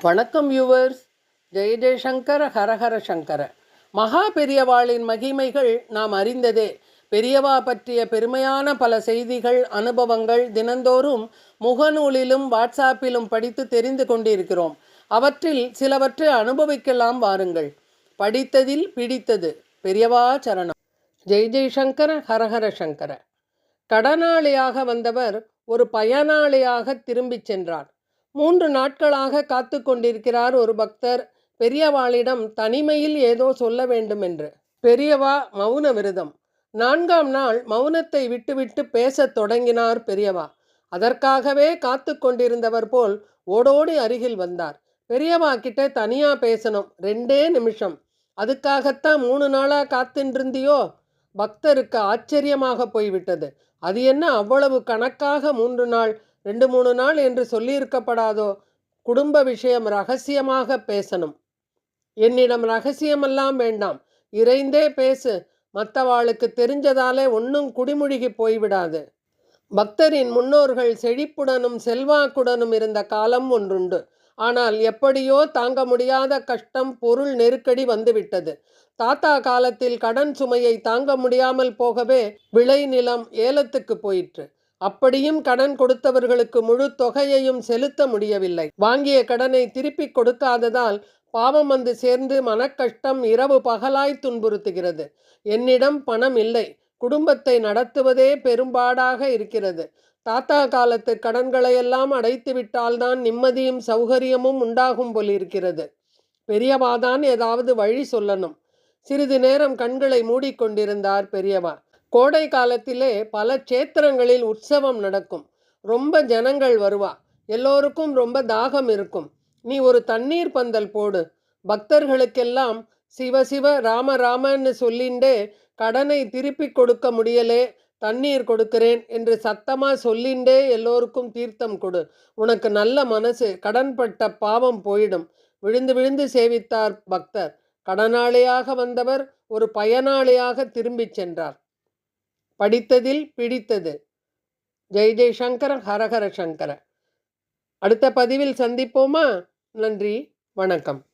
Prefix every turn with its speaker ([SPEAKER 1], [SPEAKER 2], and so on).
[SPEAKER 1] வணக்கம் யூவர்ஸ் ஜெய ஜெயசங்கர ஹரஹர சங்கர. மகா பெரியவாளின் மகிமைகள் நாம் அறிந்ததே. பெரியவா பற்றிய பெருமையான பல செய்திகள் அனுபவங்கள் தினந்தோறும் முகநூலிலும் வாட்ஸ்ஆப்பிலும் படித்து தெரிந்து கொண்டிருக்கிறோம். அவற்றில் சிலவற்றை அனுபவிக்கலாம் வாருங்கள். படித்ததில் பிடித்தது. பெரியவா சரணம். ஜெய் ஜெய்சங்கர ஹரஹர சங்கர. கடனாளியாக வந்தவர் ஒரு பயனாளியாக திரும்பிச் சென்றார். மூன்று நாட்களாக காத்து கொண்டிருக்கிறார் ஒரு பக்தர். பெரியவாளிடம் தனிமையில் ஏதோ சொல்ல வேண்டும் என்று பெரியவா மௌன விரதம். நான்காம் நாள் மௌனத்தை விட்டுவிட்டு பேசத் தொடங்கினார் பெரியவா. அதற்காகவே காத்து கொண்டிருந்தவர் போல் ஓடோடி அருகில் வந்தார். பெரியவா கிட்ட தனியா பேசணும் ரெண்டே நிமிஷம். அதுக்காகத்தான் மூணு நாளா காத்துருந்தியோ பக்தருக்கு ஆச்சரியமாக போய்விட்டது. அது என்ன அவ்வளவு கணக்காக மூன்று நாள் ரெண்டு மூணு நாள் என்று சொல்லியிருக்கப்படாதோ? குடும்ப விஷயம் ரகசியமாக பேசணும். என்னிடம் ரகசியமெல்லாம் வேண்டாம். இறைந்தே பேசு. மற்றவாளுக்கு தெரிஞ்சதாலே ஒன்றும் குடிமுழுகி போய்விடாது. பக்தரின் முன்னோர்கள் செழிப்புடனும் செல்வாக்குடனும் இருந்த காலம் ஒன்றுண்டு. ஆனால் எப்படியோ தாங்க முடியாத கஷ்டம் பொருள் நெருக்கடி வந்துவிட்டது. தாத்தா காலத்தில் கடன் சுமையை தாங்க முடியாமல் போகவே விளைநிலம் ஏலத்துக்கு போயிற்று. அப்படியும் கடன் கொடுத்தவர்களுக்கு முழு தொகையையும் செலுத்த முடியவில்லை. வாங்கிய கடனை திருப்பிக் கொடுக்காததால் பாவம் வந்து சேர்ந்து மனக்கஷ்டம் இரவு பகலாய் துன்புறுத்துகிறது. என்னிடம் பணம் இல்லை. குடும்பத்தை நடத்துவதே பெரும்பாடாக இருக்கிறது. தாத்தா காலத்து கடன்களையெல்லாம் அடைத்து விட்டால்தான் நிம்மதியும் சௌகரியமும் உண்டாகும் போலிருக்கிறது பெரியவாதான் ஏதாவது வழி சொல்லணும். சிறிது நேரம் கண்களை மூடிக்கொண்டிருந்தார் பெரியவா. கோடை காலத்திலே பல சேத்திரங்களில் உற்சவம் நடக்கும். ரொம்ப ஜனங்கள் வருவா. எல்லோருக்கும் ரொம்ப தாகம் இருக்கும். நீ ஒரு தண்ணீர் பந்தல் போடு. பக்தர்களுக்கெல்லாம் சிவ சிவ ராம ராமன்னு சொல்லிண்டே கடனை திருப்பி கொடுக்க முடியலே தண்ணீர் கொடுக்கிறேன் என்று சத்தமாக சொல்லிண்டே எல்லோருக்கும் தீர்த்தம் கொடு. உனக்கு நல்ல மனசு கடன்பட்ட பாவம் போயிடும். விழுந்து விழுந்து சேவித்தார் பக்தர். கடனாளியாக வந்தவர் ஒரு பயனாளியாக திரும்பிச் சென்றார். படித்ததில் பிடித்தது. ஜெய் ஜெய்சங்கர ஹரஹர சங்கர. அடுத்த பதிவில் சந்திப்போமா? நன்றி வணக்கம்.